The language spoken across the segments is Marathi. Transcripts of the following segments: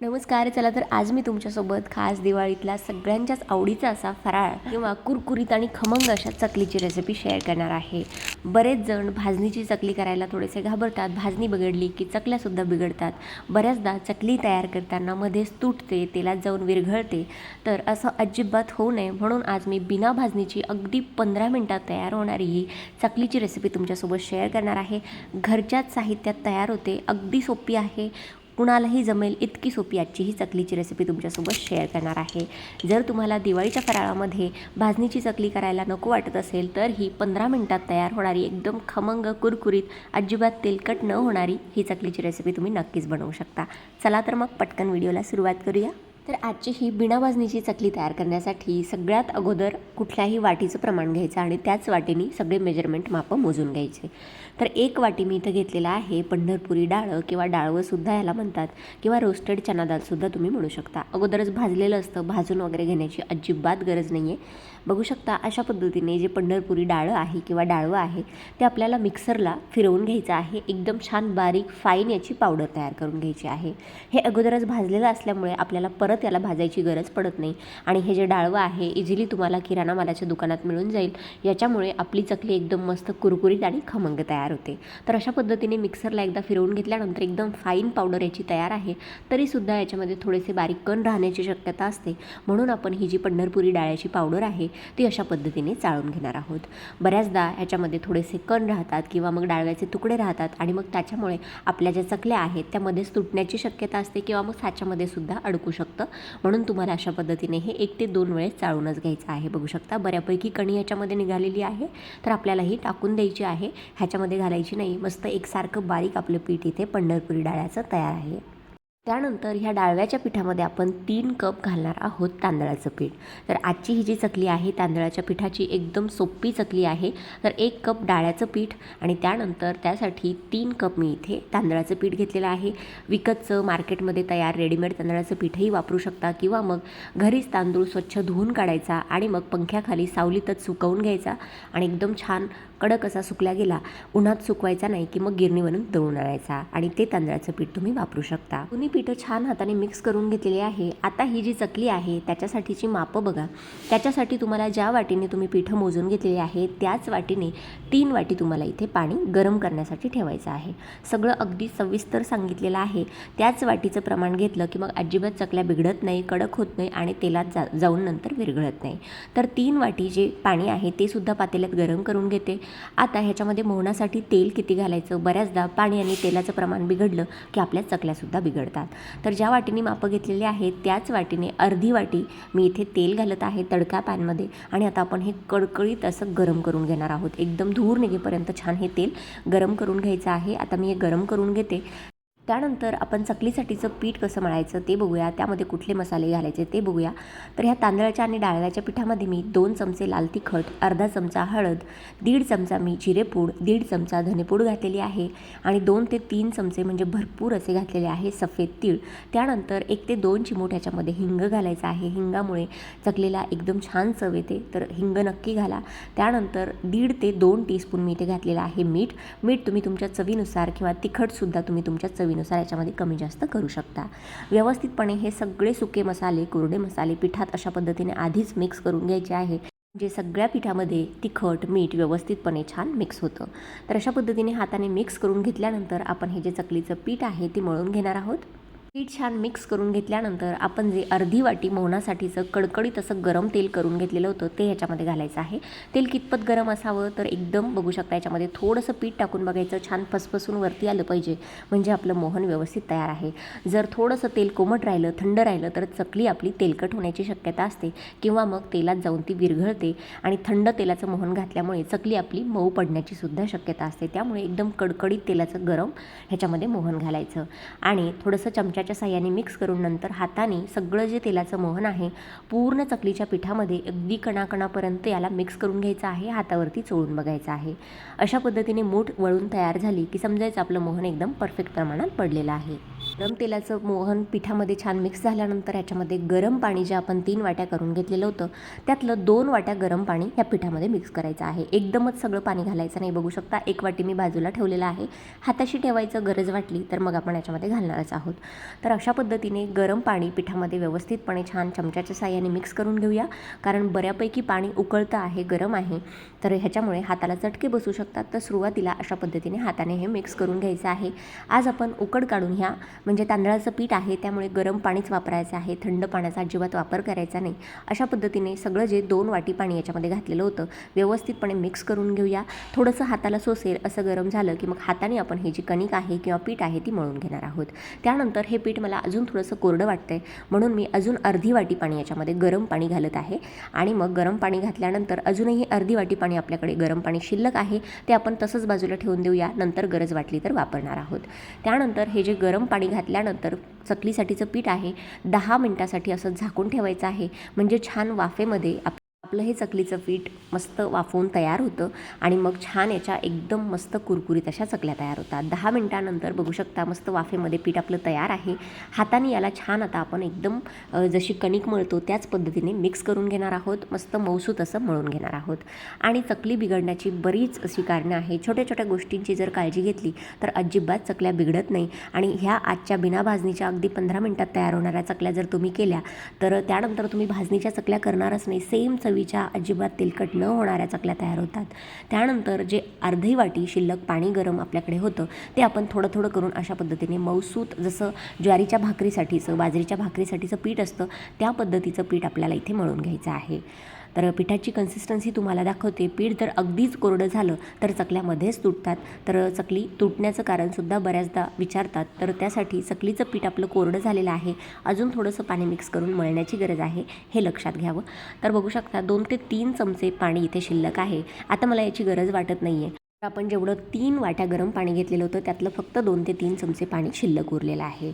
नमस्कार चला तर आज मी तुमच्यासोबत खास दिवाळीतला सगळ्यांच्याच आवडीचा असा फराळ किंवा कुरकुरीत आणि खमंग अशा चकलीची रेसिपी शेअर करणार आहे. बरेच जण भाजणीची चकली करायला थोडेसे घाबरतात भाजणी बिघडली की चकल्यासुद्धा बिघडतात. बऱ्याचदा चकली तयार करताना मध्येच तुटते तेलात जाऊन विरघळते. तर असं अजिबात होऊ नये म्हणून आज मी बिना भाजणीची अगदी पंधरा मिनटात तयार होणारी ही चकलीची रेसिपी तुमच्यासोबत शेअर करणार आहे. घरच्याच साहित्यात तयार होते अगदी सोपी आहे. कुणालाही जमेल इतकी सोपी आजची ही चकलीची रेसिपी तुमच्यासोबत शेअर करणार आहे. जर तुम्हाला दिवाळीच्या फराळामध्ये भाजणीची चकली करायला नको वाटत असेल तर ही पंधरा मिनटात तयार होणारी एकदम खमंग कुरकुरीत अजिबात तेलकट न होणारी ही चकलीची रेसिपी तुम्ही नक्कीच बनवू शकता. चला तर मग पटकन व्हिडिओला सुरुवात करूया. तर आजची ही बिना भाजणीची चकली तयार करण्यासाठी सगळ्यात अगोदर कुठल्याही वाटीचं प्रमाण घ्यायचं आणि त्याच वाटीने सगळे मेजरमेंट मापं मोजून घ्यायचे. तर एक वाटी मी इथं घेतलेला आहे पंढरपुरी डाळं किंवा डाळवंसुद्धा याला म्हणतात किंवा रोस्टेड चना दालसुद्धा तुम्ही म्हणू शकता. अगोदरच भाजलेलं असतं भाजून वगैरे घेण्याची अजिबात गरज नाही आहे बघू शकता अशा पद्धतीने जे पंढरपुरी डाळं आहे किंवा डाळवं आहे ते आपल्याला मिक्सरला फिरवून घ्यायचं आहे. एकदम छान बारीक फाईन याची पावडर तयार करून घ्यायची आहे. हे अगोदरच भाजलेलं असल्यामुळे आपल्याला परत त्याला भाजायची गरज पडत नाही. आणि हे जे डाळवं आहे इझिली तुम्हाला किराणा मालाच्या दुकानात मिळून जाईल. याच्यामुळे आपली चकली एकदम मस्त कुरकुरीत आणि खमंग तयार होते. तर अशा पद्धतीने मिक्सरला एकदा फिरवून घेतल्यानंतर एकदम फाईन पावडर याची तयार आहे. तरीसुद्धा याच्यामध्ये थोडेसे बारीक कण राहण्याची शक्यता असते. म्हणून आपण ही जी पंढरपुरी डाळ्याची पावडर आहे ती अशा पद्धतीने चाळून घेणार आहोत. बऱ्याचदा ह्याच्यामध्ये थोडेसे कण राहतात किंवा मग डाळव्याचे तुकडे राहतात आणि मग त्याच्यामुळे आपल्या ज्या चकल्या आहेत त्यामध्येच तुटण्याची शक्यता असते किंवा मग साच्यामध्ये सुद्धा अडकू शकतं. म्हणून तुम्हाला अशा पद्धतीने हे एक ते दोन वेळेस चाळूनच घ्यायचं आहे. बघू शकता बऱ्यापैकी कणी ह्याच्यामध्ये निघालेली आहे. तर आपल्याला ही टाकून द्यायची आहे. ह्याच्यामध्ये घालायची नाही. मस्त एकसारखं बारीक आपलं पीठ इथे पंढरपुरी डाळ्याचं तयार आहे. त्यानंतर ह्या डाळव्याच्या पिठामध्ये आपण तीन कप घालणार आहोत तांदळाचं पीठ. तर आजची ही जी चकली आहे तांदळाच्या पिठाची एकदम सोपी चकली आहे. तर एक कप डाळ्याचं पीठ आणि त्यानंतर त्यासाठी तीन कप मी इथे तांदळाचं पीठ घेतलेलं आहे. विकतचं मार्केटमध्ये तयार रेडीमेड तांदळाचं पीठही वापरू शकता किंवा मग घरीच तांदूळ स्वच्छ धुवून काढायचा आणि मग पंख्याखाली सावलीतच सुकवून घ्यायचा आणि एकदम छान कडक असा सुकला गेला. उन्हात सुकवायचा नाही की मग गिरणीवरून दळून आणायचा आणि ते तांदळाचं पीठ तुम्ही वापरू शकता. दोन्ही पीठं छान हाताने मिक्स करून घेतलेली आहे. आता ही जी चकली आहे त्याच्यासाठीची मापं बघा. त्याच्यासाठी तुम्हाला ज्या वाटीने तुम्ही पिठं मोजून घेतलेली आहे त्याच वाटीने तीन वाटी तुम्हाला इथे पाणी गरम करण्यासाठी ठेवायचं आहे. सगळं अगदी सविस्तर सांगितलेलं आहे. त्याच वाटीचं प्रमाण घेतलं की मग अजिबात चकल्या बिघडत नाही कडक होत नाही आणि तेलात जा जाऊन नंतर विरघळत नाही. तर तीन वाटी जे पाणी आहे ते सुद्धा पातेल्यात गरम करून घेते. आता ह्याच्यामध्ये मोहनासाठी तेल किती घालायचं? बऱ्याचदा पाणी आणि तेलाचं प्रमाण बिघडलं की आपल्या चकल्यासुद्धा बिघडतात. तर ज्या वाटीने मापं घेतलेली आहेत त्याच वाटीने अर्धी वाटी मी इथे तेल घालत आहे तडका पॅनमध्ये आणि आता आपण हे कडकडीत असं गरम करून घेणार आहोत. एकदम धूर निघेपर्यंत छान हे तेल गरम करून घ्यायचं आहे. आता मी हे गरम करून घेते. त्यानंतर आपण चकलीसाठीचं पीठ कसं मळायचं ते बघूया. त्यामध्ये कुठले मसाले घालायचे ते बघूया. तर ह्या तांदळाच्या आणि डाळव्याच्या पिठामध्ये मी दोन चमचे लाल तिखट अर्धा चमचा हळद दीड चमचा मी जिरेपूड दीड चमचा धनेपूड घातलेली आहे आणि दोन ते तीन चमचे म्हणजे भरपूर असे घातलेले आहे सफेद तीळ. त्यानंतर एक ते दोन चिमूट ह्याच्यामध्ये हिंग घालायचं आहे. हिंगामुळे चकलीला एकदम छान चव येते. तर हिंग नक्की घाला. त्यानंतर दीड ते दोन टीस्पून मी इथे घातलेलं आहे मीठ. मीठ तुम्ही तुमच्या चवीनुसार किंवा तिखटसुद्धा तुम्ही तुमच्या चवीनुसार नुसार याच्यामध्ये कमी जास्त करू शकता. व्यवस्थितपणे हे सगळे सुके मसाले कोरडे मसाले पिठात अशा पद्धतीने आधीच मिक्स करून घ्यायचे आहे. जे सगळ्या पिठामध्ये तिखट मीठ व्यवस्थितपणे छान मिक्स होतं. तर अशा पद्धतीने हाताने मिक्स करून घेतल्यानंतर आपण हे जे चकलीचं पीठ आहे ते मळून घेणार आहोत. पीठ छान मिक्स करून घेतल्यानंतर आपण जे अर्धी वाटी मोहनासाठीचं कडकडीत असं गरम तेल करून घेतलेलं होतं ते ह्याच्यामध्ये घालायचं आहे. तेल कितपत गरम असावं तर एकदम बघू शकता याच्यामध्ये थोडंसं पीठ टाकून बघायचं छान फसफसून वरती आलं पाहिजे म्हणजे आपलं मोहन व्यवस्थित तयार आहे. जर थोडंसं तेल कोमट राहिलं थंड राहिलं तर चकली आपली तेलकट होण्याची शक्यता असते किंवा मग तेलात जाऊन ती विरघळते आणि थंड तेलाचं मोहन घातल्यामुळे चकली आपली मऊ पडण्याची सुद्धा शक्यता असते. त्यामुळे एकदम कडकडीत तेलाचं गरम ह्याच्यामध्ये मोहन घालायचं. आणि थोडंसं चमच्याच्या साह्याने मिक्स करून नंतर हाताने सगळं जे तेलाचं मोहन आहे पूर्ण चकलीच्या पिठामध्ये अगदी कणाकणापर्यंत याला मिक्स करून घ्यायचं आहे हातावरती चोळून बघायचं आहे. अशा पद्धतीने मूठ वळून तयार झाली की समजायचं आपलं मोहन एकदम परफेक्ट प्रमाणात पडलेलं आहे. गरम तेलाचं मोहन पिठामध्ये छान मिक्स झाल्यानंतर याच्यामध्ये गरम पाणी जे आपण तीन वाट्या करून घेतलेलं होतं त्यातलं दोन वाट्या गरम पाणी ह्या पिठामध्ये मिक्स करायचं आहे. एकदमच सगळं पाणी घालायचं नाही. बघू शकता एक वाटी मी बाजूला ठेवलेलं आहे. हाताशी ठेवायचं गरज वाटली तर मग आपण याच्यामध्ये घालणारच आहोत. तर अशा पद्धतीने गरम पाणी पिठामध्ये व्यवस्थितपणे छान चमच्याच्या साह्याने मिक्स करून घेऊया. कारण बऱ्यापैकी पाणी उकळतं आहे गरम आहे. तर ह्याच्यामुळे हाताला चटके बसू शकतात. तर सुरुवातीला अशा पद्धतीने हाताने हे मिक्स करून घ्यायचं आहे. आज आपण उकड काढून ह्या म्हणजे तांदळाचं पीठ आहे त्यामुळे गरम पाणीच वापरायचं आहे थंड पाण्याचा अजिबात वापर करायचा नाही. अशा पद्धतीने सगळं जे दोन वाटी पाणी याच्यामध्ये घातलेलं होतं व्यवस्थितपणे मिक्स करून घेऊया. थोडंसं हाताला सोसेल असं गरम झालं की मग हाताने आपण हे जी कणिक आहे किंवा पीठ आहे ती मळून घेणार आहोत. त्यानंतर हे पीठ मला अजून थोडंसं कोरडं वाटतंय म्हणून मी अजून अर्धी वाटी पाणी याच्यामध्ये गरम पाणी घालत आहे. आणि मग गरम पाणी घातल्यानंतर अजूनही अर्धी वाटी पाणी आपल्याकडे गरम पाणी शिल्लक आहे ते आपण तसंच बाजूला ठेवून देऊया नंतर गरज वाटली तर वापरणार आहोत. त्यानंतर हे जे गरम पाणी घातल्यानंतर चकलीसाठीचं पीठ आहे. दहा मिनटासाठी असं झाकून ठेवायचं आहे. म्हणजे छान वाफेमध्ये आप आपलं हे चकलीचं पीठ मस्त वाफवून तयार होतं आणि मग छान याच्या एकदम मस्त कुरकुरीत अशा चकल्या तयार होतात. दहा मिनटानंतर बघू शकता मस्त वाफेमध्ये पीठ आपलं तयार आहे. हाताने याला छान आता आपण एकदम जशी कणिक मळतो त्याच पद्धतीने मिक्स करून घेणार आहोत. मस्त मौसूत असं मळून घेणार आहोत. आणि चकली बिघडण्याची बरीच अशी कारणं आहे छोट्या छोट्या गोष्टींची जर काळजी घेतली तर अजिबात चकल्या बिघडत नाही. आणि ह्या आजच्या बिना भाजणीच्या अगदी पंधरा मिनटात तयार होणाऱ्या चकल्या जर तुम्ही केल्या तर त्यानंतर तुम्ही भाजणीच्या चकल्या करणारच नाही. सेम चवीच्या अजिबात तेलकट न होणाऱ्या चकल्या तयार होतात. त्यानंतर जे अर्धी वाटी शिल्लक पाणी गरम आपल्याकडे होतं ते आपण थोडं थोडं करून अशा पद्धतीने मौसूत जसं ज्वारीच्या भाकरीसाठीचं बाजरीच्या भाकरीसाठीचं पीठ असतं त्या पद्धतीचं पीठ आपल्याला इथे मळून घ्यायचं आहे. तर पिठाची कन्सिस्टन्सी तुम्हाला दाखवते. पीठ जर अगदीच कोरडं झालं तर चकल्यामध्येच तुटतात. तर चकली तुटण्याचं कारणसुद्धा बऱ्याचदा विचारतात. तर त्यासाठी चकलीचं पीठ आपलं कोरडं झालेलं आहे. अजून थोडंसं पाणी मिक्स करून मळण्याची गरज आहे. हे लक्षात घ्यावं. तर बघू शकता दोन ते तीन चमचे पाणी इथे शिल्लक आहे. आता मला याची गरज वाटत नाही आहे आपण जेवढं तीन वाट्या गरम पाणी घेतलेलं होतं त्यातलं फक्त दोन ते तीन चमचे पाणी शिल्लक उरलेलं आहे.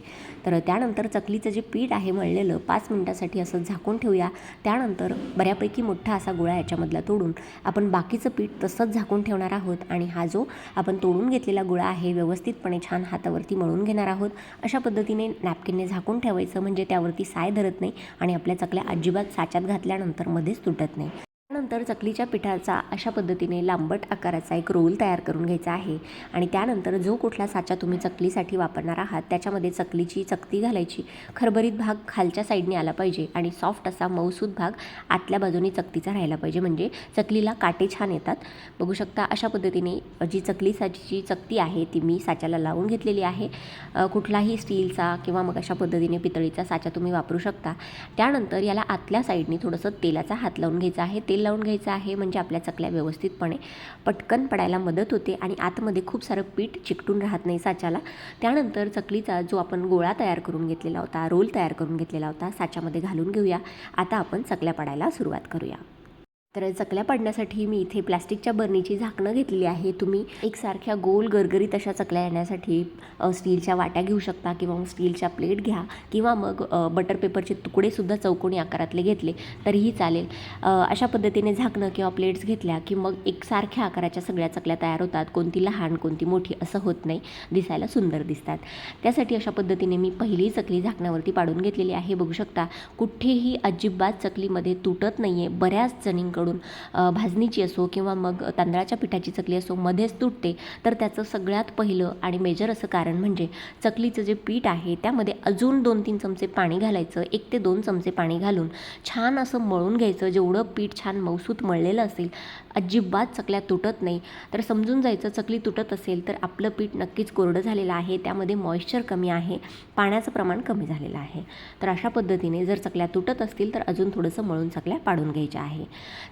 तर त्यानंतर चकलीचं जे पीठ आहे मळलेलं पाच मिनटासाठी असं झाकून ठेवूया. त्यानंतर बऱ्यापैकी मोठा असा गोळा याच्यामधला तोडून आपण बाकीचं पीठ तसंच झाकून ठेवणार आहोत आणि हा जो आपण तोडून घेतलेला गोळा आहे व्यवस्थितपणे छान हातावरती मळून घेणार आहोत. अशा पद्धतीने नॅपकिनने झाकून ठेवायचं म्हणजे त्यावरती साय धरत नाही आणि आपल्या चकल्या अजिबात साच्यात घातल्यानंतर मध्येच तुटत नाही. त्यानंतर चकलीच्या पिठाचा अशा पद्धतीने लांबट आकाराचा एक रोल तयार करून घ्यायचा आहे. आणि त्यानंतर जो कुठला साचा तुम्ही चकलीसाठी वापरणार आहात त्याच्यामध्ये चकलीची चकती घालायची. खरबरीत भाग खालच्या साईडने आला पाहिजे आणि सॉफ्ट असा मऊसूद भाग आतल्या बाजूने चकतीचा राहायला पाहिजे. म्हणजे चकलीला काटे छान येतात. बघू शकता अशा पद्धतीने जी चकलीसाची चकती आहे ती मी साच्याला लावून घेतलेली आहे. कुठलाही स्टीलचा किंवा मग अशा पद्धतीने पितळीचा साचा तुम्ही वापरू शकता. त्यानंतर याला आतल्या साईडने थोडंसं तेलाचा हात लावून घ्यायचा आहे. तेल लावून घ्यायचं आहे म्हणजे आपल्या चकल्या व्यवस्थितपणे पटकन पडायला मदत होते आणि आतमध्ये खूप सारं पीठ चिकटून राहत नाही साच्याला. त्यानंतर चकलीचा जो आपण गोळा तयार करून घेतलेला होता रोल तयार करून घेतलेला होता साच्यामध्ये घालून घेऊया. आता आपण चकल्या पडायला सुरुवात करूया. तर चकल्या पाडण्यासाठी मी इथे प्लॅस्टिकच्या बर्नीची झाकणं घेतली आहे. तुम्ही एकसारख्या गोल गरगरीत अशा चकल्या येण्यासाठी स्टीलच्या वाट्या घेऊ शकता किंवा मग स्टीलच्या प्लेट घ्या किंवा मग बटर पेपरचे तुकडेसुद्धा चौकोनी आकारातले घेतले तरीही चालेल. अशा पद्धतीने झाकणं किंवा प्लेट्स घेतल्या की मग एकसारख्या आकाराच्या सगळ्या चकल्या तयार होतात. कोणती लहान कोणती मोठी असं होत नाही. दिसायला सुंदर दिसतात. त्यासाठी अशा पद्धतीने मी पहिली चकली झाकण्यावरती पाडून घेतलेली आहे. बघू शकता कुठेही अजिबात चकलीमध्ये तुटत नाही आहे बऱ्याच जणींकडून अ, भाजणीची असो किंवा मग तांदळाच्या पिठाची चकली असो मध्येच तुटते तर त्याचं सगळ्यात पहिलं आणि मेजर असं कारण म्हणजे चकलीचं जे पीठ आहे त्यामध्ये अजून दोन तीन चमचे पाणी घालायचं एक ते दोन चमचे पाणी घालून छान असं मळून घ्यायचं. जेवढं पीठ छान मौसूत मळलेलं असेल अजिबात चकल्या तुटत नाही. तर समजून जायचं चकली तुटत असेल तर आपलं पीठ नक्कीच कोरडं झालेलं आहे. त्यामध्ये मॉइश्चर कमी आहे. पाण्याचं प्रमाण कमी झालेलं आहे. तर अशा पद्धतीने जर चकल्या तुटत असतील तर अजून थोडंसं मळून चकल्या पाडून घ्यायच्या आहे.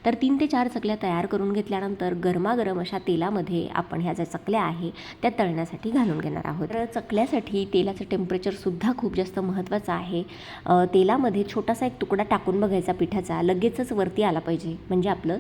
तर तीन ते चार चकल्या तयार करून घेतल्यानंतर गरमागरम अशा तेलामध्ये आपण ह्या ज्या चकल्या आहे त्या तळण्यासाठी घालून घेणार आहोत. तर चकल्यासाठी तेलाचं टेम्परेचरसुद्धा खूप जास्त महत्त्वाचं आहे. तेलामध्ये छोटासा एक तुकडा टाकून बघायचा पिठाचा. लगेचच वरती आला पाहिजे. म्हणजे आपलं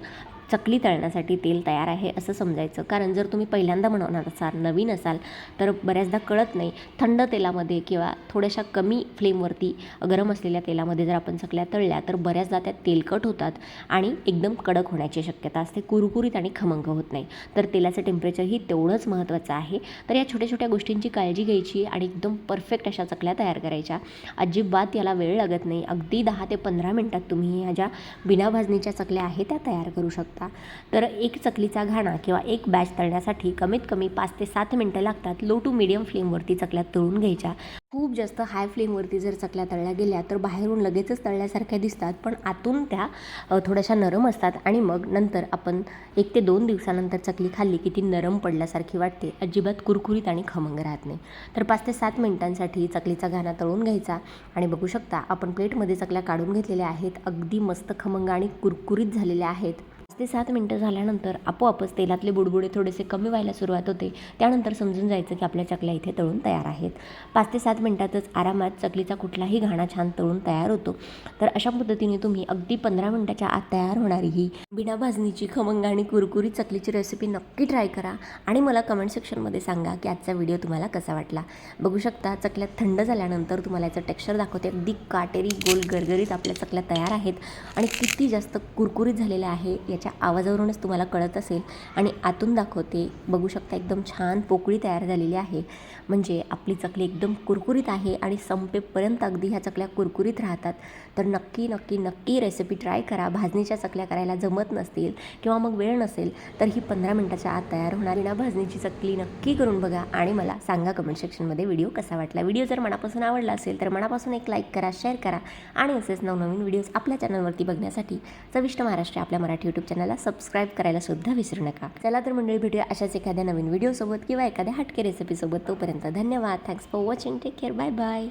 चकली तळण्यासाठी तेल तयार आहे असं समजायचं. कारण जर तुम्ही पहिल्यांदा बनवणार असाल नवीन असाल तर बऱ्याचदा कळत नाही. थंड तेलामध्ये किंवा थोड्याशा कमी फ्लेमवरती गरम असलेल्या तेलामध्ये जर आपण चकल्या तळल्या तर बऱ्याचदा त्या तेलकट होतात आणि एकदम कडक होण्याची शक्यता असते. कुरकुरीत आणि खमंग होत नाही. तर तेलाचं टेम्परेचरही तेवढंच महत्त्वाचं आहे. तर या छोट्या छोट्या गोष्टींची काळजी घ्यायची आणि एकदम परफेक्ट अशा चकल्या तयार करायच्या. अजिबात याला वेळ लागत नाही. अगदी दहा ते पंधरा मिनटात तुम्ही ह्या ज्या बिना भाजणीच्या चकल्या आहेत त्या तयार करू शकता. तर एक चकलीचा घाणा किंवा एक बॅच तळण्यासाठी कमीत कमी पाच ते सात मिनटं लागतात लो टू मिडियम फ्लेमवरती चकल्या तळून घ्यायच्या. खूप जास्त हाय फ्लेमवरती जर चकल्या तळल्या गेल्या तर बाहेरून लगेचच तळल्यासारख्या दिसतात पण आतून त्या थोड्याशा नरम असतात आणि मग नंतर आपण एक ते दोन दिवसानंतर चकली खाल्ली की ती नरम पडल्यासारखी वाटते अजिबात कुरकुरीत आणि खमंग राहत नाही. तर पाच ते सात मिनिटांसाठी चकलीचा घाणा तळून घ्यायचा आणि बघू शकता आपण प्लेटमध्ये चकल्या काढून घेतलेल्या आहेत अगदी मस्त खमंग आणि कुरकुरीत झालेल्या आहेत. ते सात मिनटं झाल्यानंतर आपोआपच तेलातले बुडबुडे थोडेसे कमी व्हायला सुरुवात होते. त्यानंतर समजून जायचं की आपल्या चकल्या इथे तळून तयार आहेत. पाच ते सात मिनटातच आरामात चकलीचा कुठलाही घाणा छान तळून तयार होतो. तर अशा पद्धतीने तुम्ही अगदी पंधरा मिनटाच्या आत तयार होणारी ही बिना भाजणीची खमंग आणि कुरकुरीत चकलीची रेसिपी नक्की ट्राय करा आणि मला कमेंट सेक्शनमध्ये सांगा की आजचा व्हिडिओ तुम्हाला कसा वाटला. बघू शकता चकल्या थंड झाल्यानंतर तुम्हाला याचं टेक्स्चर दाखवते. अगदी काटेरी गोल गरगरीत आपल्या चकल्या तयार आहेत. आणि किती जास्त कुरकुरीत झालेल्या आहे याच्या आवाजावरूनच तुम्हाला कळत असेल आणि आतून दाखवते बघू शकता एकदम छान पोकळी तयार झालेली आहे. म्हणजे आपली चकली एकदम कुरकुरीत आहे आणि संपेपर्यंत अगदी ह्या चकल्या कुरकुरीत राहतात. तर नक्की नक्की नक्की रेसिपी ट्राय करा. भाजणीच्या चकल्या करायला जमत नसतील किंवा मग वेळ नसेल तर ही पंधरा मिनटाच्या आत तयार होणारी ना भाजणीची चकली नक्की करून बघा आणि मला सांगा कमेंट सेक्शनमध्ये व्हिडिओ कसा वाटला. व्हिडिओ जर मनापासून आवडला असेल तर मनापासून एक लाईक करा शेअर करा आणि असेच नवनवीन व्हिडिओज आपल्या चॅनलवरती बघण्यासाठी चविष्ट महाराष्ट्र आपल्या मराठी यूट्यूब चॅनलला सबस्क्राईब करायला सुद्धा विसरू नका. चला तर मंडळी भेटूया अशाच एखाद्या नवीन व्हिडिओसोबत किंवा एखाद्या हटके रेसिपीसोबत तोपर्यंत धन्यवाद. Thanks for watching take care bye bye